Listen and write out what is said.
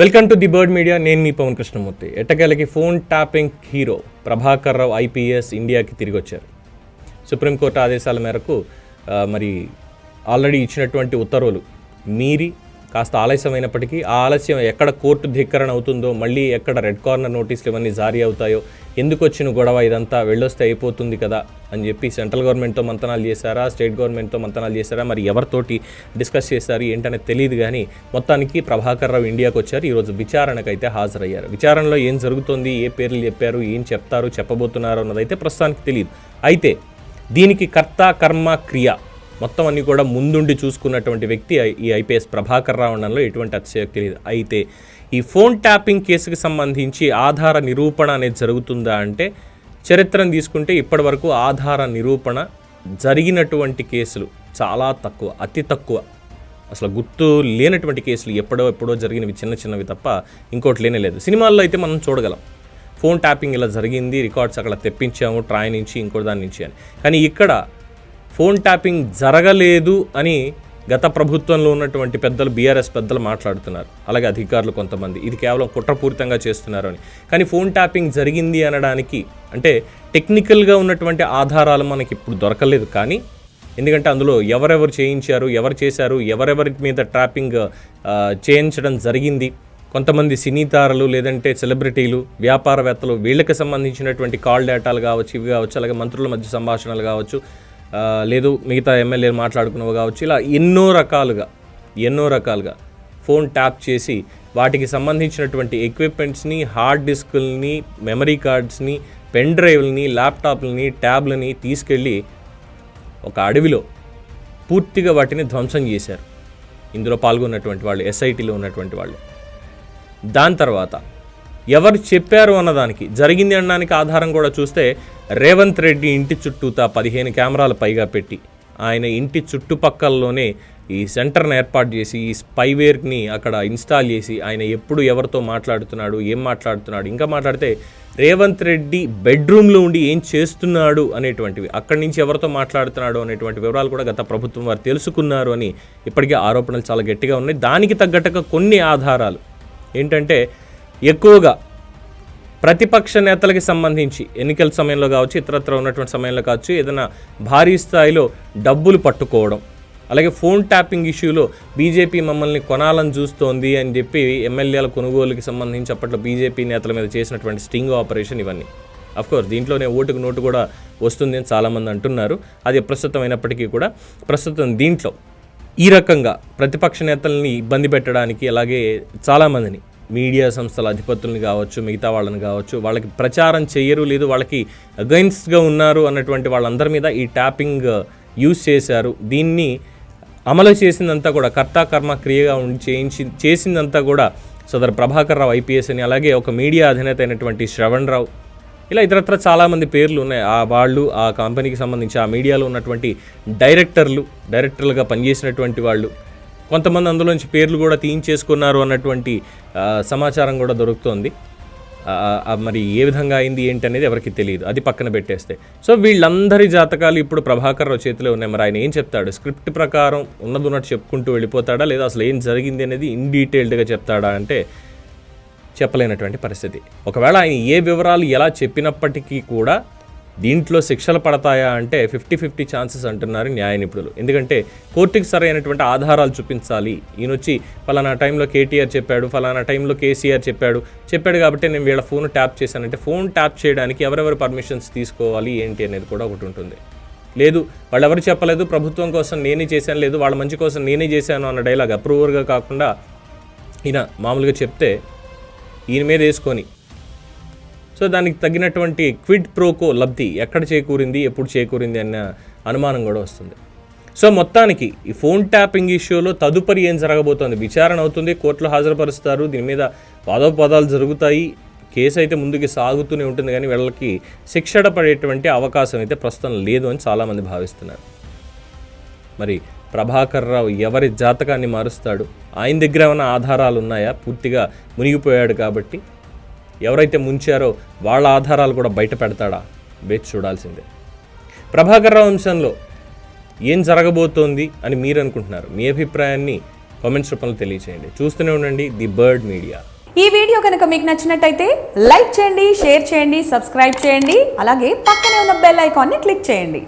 Welcome to the bird media. నేను మీ Pavan Krishnamurthy. ఎట్టకేలకి phone tapping hero Prabhakar Rao IPS ఇండియాకి తిరిగి వచ్చారు సుప్రీంకోర్టు ఆదేశాల మేరకు మరి ఆల్రెడీ ఇచ్చినటువంటి ఉత్తర్వులు మీరి కాస్త ఆలస్యమైనప్పటికీ ఆ ఆలస్యం ఎక్కడ కోర్టు ధిక్కరణ అవుతుందో మళ్ళీ ఎక్కడ రెడ్ కార్నర్ నోటీసులు ఇవన్నీ జారీ అవుతాయో ఎందుకు వచ్చిన గొడవ ఇదంతా వెళ్ళొస్తే అయిపోతుంది కదా అని చెప్పి సెంట్రల్ గవర్నమెంట్తో మంతనాలు చేశారా స్టేట్ గవర్నమెంట్తో మంతనాలు చేశారా మరి ఎవరితోటి డిస్కస్ చేశారు ఏంటనేది తెలియదు కానీ మొత్తానికి ప్రభాకర్ రావు ఇండియాకు వచ్చారు. ఈరోజు విచారణకైతే హాజరయ్యారు. విచారణలో ఏం జరుగుతుంది ఏ పేర్లు చెప్పారు ఏం చెప్తారు చెప్పబోతున్నారు అన్నదైతే ప్రస్తుతానికి తెలియదు. అయితే దీనికి కర్త కర్మ క్రియ మొత్తం అన్ని కూడా ముందుండి చూసుకున్నటువంటి వ్యక్తి ఈ ఐపీఎస్ ప్రభాకర్ రావు అనడంలో ఎటువంటి అతిశయోక్తి లేదు అయితే ఈ ఫోన్ ట్యాపింగ్ కేసుకి సంబంధించి ఆధార నిరూపణ అనేది జరుగుతుందా అంటే చరిత్రను తీసుకుంటే ఇప్పటివరకు ఆధార నిరూపణ జరిగినటువంటి కేసులు చాలా తక్కువ అతి తక్కువ. అసలు గుర్తు లేనటువంటి కేసులు ఎప్పుడో ఎప్పుడో జరిగినవి చిన్న చిన్నవి తప్ప ఇంకోటి లేనే లేదు. సినిమాల్లో అయితే మనం చూడగలం. ఫోన్ ట్యాపింగ్ ఇలా జరిగింది రికార్డ్స్ అక్కడ తెప్పించాము ట్రాయ్ నుంచి ఇంకోటి దాని నుంచి అని. కానీ ఇక్కడ ఫోన్ ట్యాపింగ్ జరగలేదు అని గత ప్రభుత్వంలో ఉన్నటువంటి పెద్దలు బీఆర్ఎస్ పెద్దలు మాట్లాడుతున్నారు. అలాగే అధికారులు కొంతమంది. ఇది కేవలం కుట్రపూరితంగా చేస్తున్నారు అని. కానీ ఫోన్ ట్యాపింగ్ జరిగింది అనడానికి అంటే టెక్నికల్గా ఉన్నటువంటి ఆధారాలు మనకి ఇప్పుడు దొరకలేదు కానీ ఎందుకంటే అందులో ఎవరెవరు చేయించారు ఎవరు చేశారు ఎవరెవరి మీద ట్రాపింగ్ చేయించడం జరిగింది. కొంతమంది సినీతారలు లేదంటే సెలబ్రిటీలు వ్యాపారవేత్తలు వీళ్ళకి సంబంధించినటువంటి కాల్ డేటాలు కావచ్చు ఇవి కావచ్చు అలాగే మంత్రుల మధ్య సంభాషణలు కావచ్చు. లేదు మిగతా ఎమ్మెల్యేలు మాట్లాడుకున్నవి కావచ్చు ఇలా ఎన్నో రకాలుగా ఎన్నో రకాలుగా ఫోన్ ట్యాప్ చేసి వాటికి సంబంధించినటువంటి ఎక్విప్మెంట్స్ని హార్డ్ డిస్కుల్ని మెమరీ కార్డ్స్ని పెన్ డ్రైవ్లని ల్యాప్టాప్లని ట్యాబ్లని తీసుకెళ్ళి ఒక అడవిలో పూర్తిగా వాటిని ధ్వంసం చేశారు. ఇందులో పాల్గొన్నటువంటి వాళ్ళు ఎస్ఐటీలో ఉన్నటువంటి వాళ్ళు. దాని తర్వాత ఎవరు చెప్పారు అన్నదానికి? జరిగింది అనడానికి ఆధారం కూడా చూస్తే రేవంత్ రెడ్డి ఇంటి చుట్టూతా పదిహేను కెమెరాలు పైగా పెట్టి ఆయన ఇంటి చుట్టుపక్కలలోనే ఈ సెంటర్ని ఏర్పాటు చేసి ఈ స్పైవేర్ని అక్కడ ఇన్స్టాల్ చేసి ఆయన ఎప్పుడు ఎవరితో మాట్లాడుతున్నాడు ఏం మాట్లాడుతున్నాడు ఇంకా మాట్లాడితే రేవంత్ రెడ్డి బెడ్రూమ్లో ఉండి ఏం చేస్తున్నాడు అనేటువంటివి అక్కడి నుంచి ఎవరితో మాట్లాడుతున్నాడు అనేటువంటి వివరాలు కూడా గత ప్రభుత్వం వారు తెలుసుకున్నారు అని ఇప్పటికే ఆరోపణలు చాలా గట్టిగా ఉన్నాయి. దానికి తగ్గట్టుగా కొన్ని ఆధారాలు. ఏంటంటే ఎక్కువగా ప్రతిపక్ష నేతలకి సంబంధించి ఎన్నికల సమయంలో కావచ్చు ఇతరత్ర ఉన్నటువంటి సమయంలో కావచ్చు ఏదైనా భారీ స్థాయిలో డబ్బులు పట్టుకోవడం అలాగే ఫోన్ ట్యాపింగ్ ఇష్యూలో బీజేపీ మమ్మల్ని కొనాలని చూస్తోంది అని చెప్పి ఎమ్మెల్యేల కొనుగోలుకి సంబంధించి అప్పట్లో బీజేపీ నేతల మీద చేసినటువంటి స్టింగ్ ఆపరేషన్ ఇవన్నీ. కోర్స్ దీంట్లోనే ఓటుకు నోటు కూడా వస్తుంది అని చాలామంది అంటున్నారు. అది ప్రస్తుతం అయినప్పటికీ కూడా ప్రస్తుతం దీంట్లో ఈ రకంగా ప్రతిపక్ష నేతల్ని ఇబ్బంది పెట్టడానికి అలాగే చాలామందిని మీడియా సంస్థల అధిపతుల్ని కావచ్చు మిగతా వాళ్ళని కావచ్చు వాళ్ళకి ప్రచారం చేయరు లేదు వాళ్ళకి అగైన్స్ట్గా ఉన్నారు అన్నటువంటి వాళ్ళందరి మీద ఈ ట్యాపింగ్ uh, యూస్ చేశారు. దీన్ని అమలు చేసిందంతా కూడా కర్తాకర్మ క్రియగా ఉండి చేయించి చేసిందంతా కూడా సదర్ ప్రభాకర్ రావు ఐపీఎస్ అని అలాగే ఒక మీడియా అధినేత అయినటువంటి శ్రవణ్ రావు. ఇలా ఇతరత్ర చాలామంది పేర్లు ఉన్నాయి. ఆ వాళ్ళు ఆ కంపెనీకి సంబంధించి ఆ మీడియాలో ఉన్నటువంటి డైరెక్టర్లు డైరెక్టర్లుగా పనిచేసినటువంటి వాళ్ళు. కొంతమంది అందులోంచి పేర్లు కూడా తీయించేసుకున్నారు అన్నటువంటి సమాచారం కూడా దొరుకుతోంది. మరి ఏ విధంగా అయింది ఏంటి అనేది ఎవరికి తెలియదు. అది పక్కన పెట్టేస్తే. సో వీళ్ళందరి జాతకాలు ఇప్పుడు ప్రభాకర్ రావు చేతిలో ఉన్నాయి. మరి ఆయన ఏం చెప్తాడు? స్క్రిప్ట్ ప్రకారం ఉన్నది ఉన్నట్టు చెప్పుకుంటూ వెళ్ళిపోతాడా? లేదా అసలు ఏం జరిగింది అనేది ఇన్ డీటెయిల్డ్గా చెప్తాడా అంటే చెప్పలేనటువంటి పరిస్థితి. ఒకవేళ ఆయన ఏ వివరాలు ఎలా చెప్పినప్పటికీ కూడా దీంట్లో శిక్షలు పడతాయా అంటే ఫిఫ్టీ ఫిఫ్టీ ఛాన్సెస్ అంటున్నారు న్యాయ నిపుణులు. ఎందుకంటే కోర్టుకి సరైనటువంటి ఆధారాలు చూపించాలి. ఈయన వచ్చి ఫలానా టైంలో కేటీఆర్ చెప్పాడు ఫలానా టైంలో కేసీఆర్ చెప్పాడు. చెప్పాడు కాబట్టి నేను వీళ్ళ ఫోన్ ట్యాప్ చేశానంటే ఫోన్ ట్యాప్ చేయడానికి ఎవరెవరు పర్మిషన్స్ తీసుకోవాలి ఏంటి అనేది కూడా ఒకటి ఉంటుంది. లేదు వాళ్ళు ఎవరు చెప్పలేదు ప్రభుత్వం కోసం నేనే చేశాను లేదు వాళ్ళ మంచి కోసం నేనే చేశాను అన్న డైలాగ్ అప్రూవర్గా కాకుండా ఈయన మామూలుగా చెప్తే ఈయన మీద వేసుకొని సో దానికి తగినటువంటి క్విడ్ ప్రోకో లబ్ధి ఎక్కడ చేకూరింది ఎప్పుడు చేకూరింది అన్న అనుమానం కూడా వస్తుంది. సో మొత్తానికి ఈ ఫోన్ ట్యాపింగ్ ఇష్యూలో తదుపరి ఏం జరగబోతోంది? విచారణ అవుతుంది కోర్టులో హాజరుపరుస్తారు దీని మీద వాదోపవాదాలు జరుగుతాయి కేసు అయితే ముందుకు సాగుతూనే ఉంటుంది కానీ వీళ్ళకి శిక్షణ పడేటువంటి అవకాశం అయితే ప్రస్తుతం లేదు అని చాలామంది భావిస్తున్నారు. మరి ప్రభాకర్ రావు ఎవరి జాతకాన్ని మారుస్తాడు? ఆయన దగ్గర ఏమైనా ఆధారాలు ఉన్నాయా? పూర్తిగా మునిగిపోయాడు కాబట్టి ఎవరైతే ముంచారో వాళ్ళ ఆధారాలు కూడా బయట పెడతాడా? వేచి చూడాల్సిందే. ప్రభాకర్ రావు అంశంలో ఏం జరగబోతోంది అని మీరు అనుకుంటున్నారు? మీ అభిప్రాయాన్ని కామెంట్స్ రూపంలో తెలియచేయండి. చూస్తూనే ఉండండి ది బర్డ్ మీడియా. ఈ వీడియో కనుక మీకు నచ్చినట్టయితే లైక్ చేయండి షేర్ చేయండి సబ్స్క్రైబ్ చేయండి అలాగే పక్కనే ఉన్న బెల్ ఐకాన్ని క్లిక్ చేయండి.